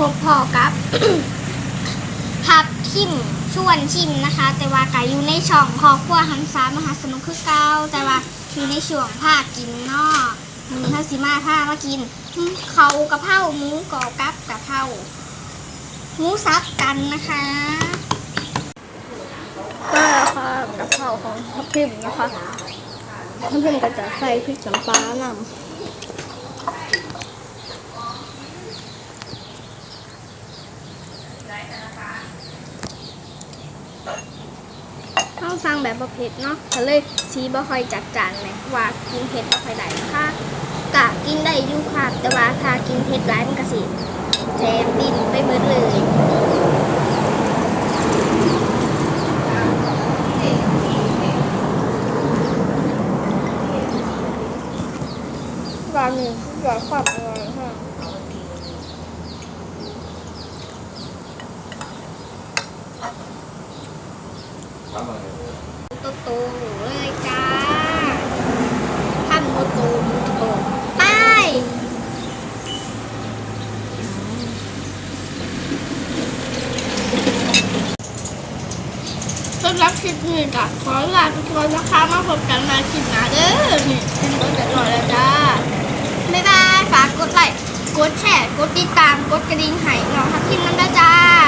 พบพอกับพับทิมชวนชิมนะคะ แต่ว่ากาอยู่ในช่องพอครัวหันซามหาสนุกคือเก้าแต่ว่าอยู่ในช่วงภาคกินนอกมีข้าวสีมาผ้ามากินเขากระเพราหมูกอกับกะเพราหมูซับกันนะคะก็ค่ะกะเพราของพับทิมนะคะพับทิมก็จะใส่พริกน้ำปลานำ ต้องสั่งแบบประเภทเนาะก็เลยชี้บ่ค่อยจัดจานเลยว่ากินเผ็ดบ่ค่อยได้ค่ะกะกินได้อยู่ค่ะแต่ว่าถ้ากินเผ็ดร้ายมันก็สิแทนดินไปเบิดเลยร้านนี้คือร้านความอร่อย โตโตเลยจ้าทำโตโตมูโตไปสำหรับคลิปนี้ก็ขอลาทุกคนนะคะมาพบกันในคลิปหน้าเด้อนี่เป็นรถเดือดร้อนแล้วจ้าบ๊ายบายฝากกดไลค์กดแชร์กดติดตามกดกระดิ่งให้น้องทัพทิมน้ำ